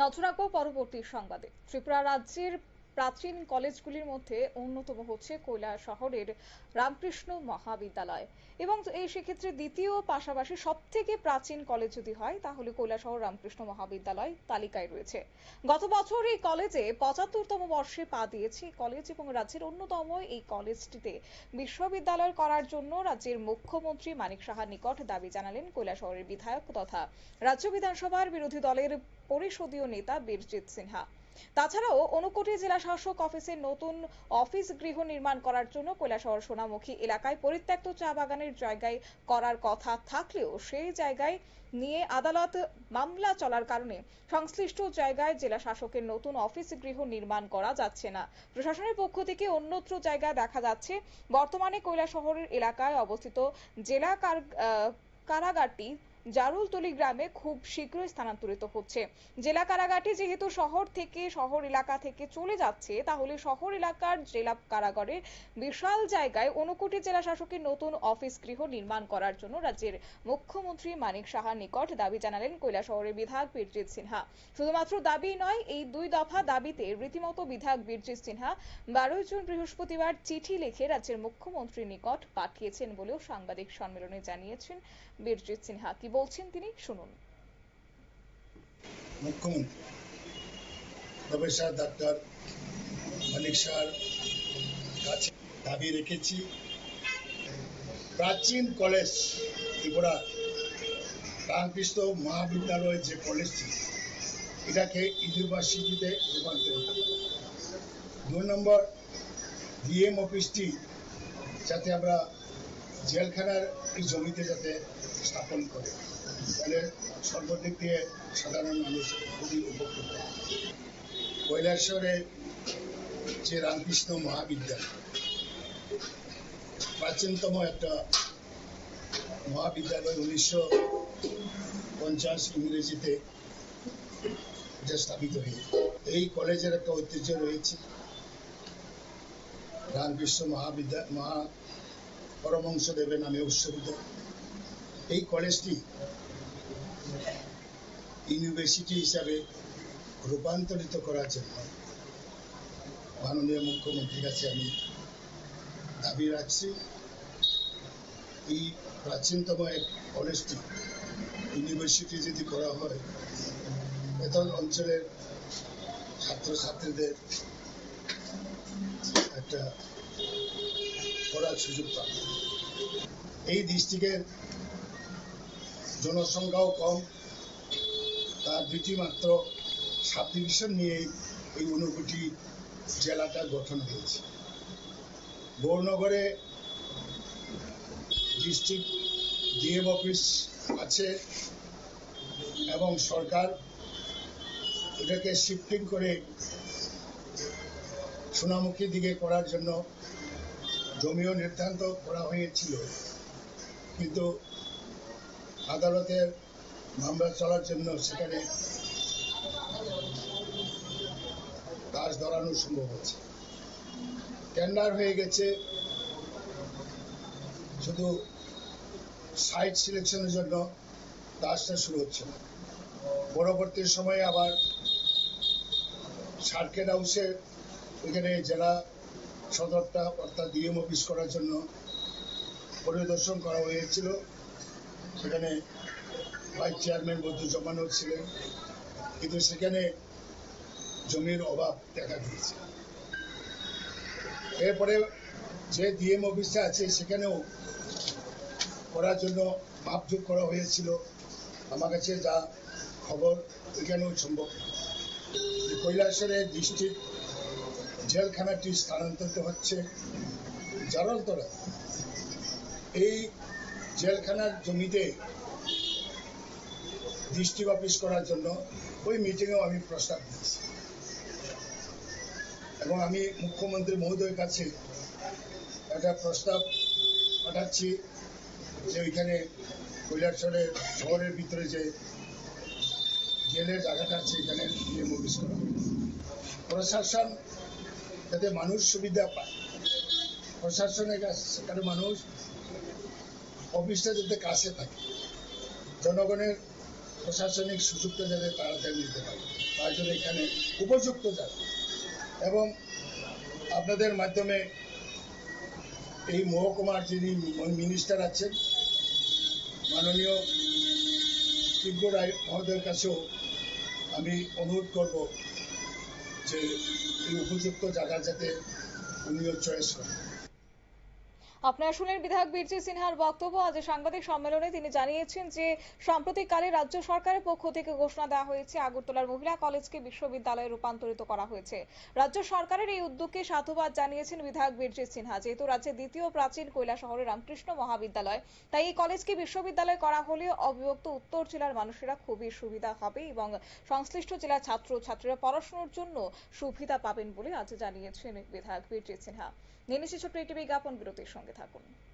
নজর রাখব পরবর্তী সংবাদে। ত্রিপুরা রাজ্যের প্রাচীন কলেজগুলির মধ্যে অন্যতম হচ্ছে কৈলা শহরের রামকৃষ্ণ মহাবিদ্যালয়। এবং এই সেক্ষেত্রে দ্বিতীয় পাশাপাশি সব থেকে প্রাচীন কলেজ যদি হয়, তাহলে কৈলাসহর রামকৃষ্ণ মহাবিদ্যালয় তালিকায় রয়েছে। গত বছর এই কলেজে পঁচাত্তরতম বর্ষে পা দিয়েছে কলেজ এবং রাজ্যের অন্যতম এই কলেজটিতে বিশ্ববিদ্যালয় করার জন্য রাজ্যের মুখ্যমন্ত্রী মানিক সাহার নিকট দাবি জানালেন কৈলাসহরের বিধায়ক তথা রাজ্য বিধানসভার বিরোধী দলের পরিষদীয় নেতা বীরজিৎ সিনহা। তাছাড়াও ঊনকোটি জেলা শাসক অফিসের নতুন অফিস গৃহ নির্মাণ করার জন্য কৈলাসহর সোনামুখী এলাকায় পরিত্যক্ত চা বাগানের জায়গায় করার কথা থাকলেও সেই জায়গায় নিয়ে আদালত মামলা চলার কারণে সংশ্লিষ্ট জায়গায় জেলা শাসকের নতুন অফিস গৃহ নির্মাণ করা যাচ্ছে না। প্রশাসনের পক্ষ থেকে অন্যত্র জায়গায় দেখা যাচ্ছে। বর্তমানে কৈলাসহরের এলাকায় অবস্থিত জেলা কারাগারটি জারুলতলি গ্রামে খুব শীঘ্রই স্থানান্তরিত হচ্ছে। জেলা কারাগারটি যেহেতু শহর থেকে শহর এলাকা থেকে চলে যাচ্ছে, তাহলে শহর এলাকার জেলা কারাগারে বিশাল জায়গায় ঊনকোটি জেলা শাসকের নতুন অফিস গৃহ নির্মাণ করার জন্য রাজ্যের মুখ্যমন্ত্রী মানিক সাহার নিকট দাবি জানালেন কৈলাসহরের বিধায়ক বীরজিৎ সিনহা। শুধুমাত্র দাবি নয়, এই দুই দফা দাবিতে রীতিমতো বিধায়ক বীরজিৎ সিনহা বারোই জুন বৃহস্পতিবার চিঠি লিখে রাজ্যের মুখ্যমন্ত্রীর নিকট পাঠিয়েছেন বলেও সাংবাদিক সম্মেলনে জানিয়েছেন বীরজিৎ সিনহা। বলছেন তিনি, শুনুন মুখ্যমন্ত্রী, প্রফেসর ডাক্তার মানিক শাহর কাছে দাবি রেখেছি, প্রাচীন কলেজ, ত্রিপুরা, রামকৃষ্ণ মহাবিদ্যালয় যে কলেজটি, এটাকে ইউনিভার্সিটিতে রূপান্তরিত। দুই নম্বর, ডিএম অফিসটি, যাতে আমরা জেলখানার এই জমিতে যাতে স্থাপন করে, তাহলে সর্বদিক দিয়ে সাধারণ মানুষ খুবই উপকৃত। কৈলাসরে যে রামকৃষ্ণ মহাবিদ্যালয়, প্রাচীনতম একটা মহাবিদ্যালয় উনিশশো পঞ্চাশ ইংরেজিতে এটা স্থাপিত হয়েছে। এই কলেজের একটা ঐতিহ্য রয়েছে। রামকৃষ্ণ মহাবিদ্যা মহা পরমংশ দেবের নামে উৎসর্গিত এই কলেজটি ইউনিভার্সিটি হিসাবে রূপান্তরিত করার জন্য মাননীয় মুখ্যমন্ত্রীর কাছে আমি দাবি রাখছি। এই প্রাচীনতম এক কলেজটি ইউনিভার্সিটি যদি করা হয় এত অঞ্চলের ছাত্রছাত্রীদের একটা পড়ার সুযোগ পাবে। এই ডিস্ট্রিক্টের জনসংখ্যাও কম, তার দুটি মাত্র সাব ডিভিশন নিয়ে এই ঊনকোটি জেলাটা গঠন হয়েছে। গৌরনগরে ডিস্ট্রিক্ট ডিএম অফিস আছে এবং সরকার এটাকে শিফটিং করে সোনামুখীর দিকে করার জন্য জমিও নির্ধারিত করা হয়েছিল। কিন্তু আদালতের মামলা চলার জন্য সেখানে কাজ ধরানো সম্ভব হচ্ছে। টেন্ডার হয়ে গেছে। শুধু সাইট সিলেকশনের জন্য কাজটা শুরু হচ্ছে না। পরবর্তী সময়ে আবার সার্কেট হাউসে ওইখানে জেলা সদরটা অর্থাৎ ডিএম অফিস করার জন্য পরিদর্শন করা হয়েছিল। সেখানে ভাইস চেয়ারম্যান বদ্ধুজ্জামানও ছিলেন। কিন্তু সেখানে জমির অভাব দেখা দিয়েছে। এরপরে যে ডিএম অফিসটা আছে, সেখানেও করার জন্য মাপযোগ করা হয়েছিল। আমার কাছে যা খবর, এখানেও সম্ভব কৈলাসরে ডিস্ট্রিক্ট জেলখানাটি স্থানান্তরিত হচ্ছে জারলতলা। এই জেলখানার জমিতে ডিস্ট্রিক্ট অফিস করার জন্য ওই মিটিংয়েও আমি প্রস্তাব দিয়েছি। এবং আমি মুখ্যমন্ত্রী মহোদয়ের কাছে একটা প্রস্তাব পাঠাচ্ছি যে ওইখানে কৈলাসরের শহরের ভিতরে যে জেলের জায়গাটা আছে, এখানে ডিএম অফিস করা। প্রশাসন যাতে মানুষ সুবিধা পায়। প্রশাসনের কাছে সেখানে মানুষ অফিসটা যাতে কাছে থাকে। জনগণের প্রশাসনিক সুযোগটা যাতে তাড়াতাড়ি নিতে পারে। তার জন্য এখানে উপযুক্ত যাবে এবং আপনাদের মাধ্যমে এই মহকুমার যিনি মিনিস্টার আছেন, মাননীয় তীব্র রায় মহোদয়ের কাছেও আমি অনুরোধ করব যে উপযুক্ত জায়গা যাতে উনিও চয়েস করেন আপনারা শুনেন বিধায়ক বীরজি সিনহার বক্তব্য। আজ সাংবাদিক সম্মেলনে তিনি জানিয়েছেন যে, সাম্প্রতিককালে রাজ্য সরকারের পক্ষ থেকে ঘোষণা দেওয়া হয়েছে, আগরতলার মহিলা কলেজকে বিশ্ববিদ্যালয়ে রূপান্তরিত করা হয়েছে। রাজ্য সরকারের এই উদ্যোগকে সাধুবাদ জানিয়েছেন বিধায়ক বীরজি সিনহা। যেহেতু রাজ্যের দ্বিতীয় প্রাচীন কৈলা শহরের রামকৃষ্ণ মহাবিদ্যালয়, তাই এই কলেজকে বিশ্ববিদ্যালয় করা হলে অবিভক্ত উত্তর জেলার মানুষেরা খুবই সুবিধা হবে এবং সংশ্লিষ্ট জেলার ছাত্র ছাত্রীরা পড়াশোনার জন্য সুবিধা পাবেন বলে আজ জানিয়েছেন বিধায়ক বীরজি সিনহা। নিয়ে ছোট্ট একটি বিজ্ঞাপন বিরতির সঙ্গে থাকুন।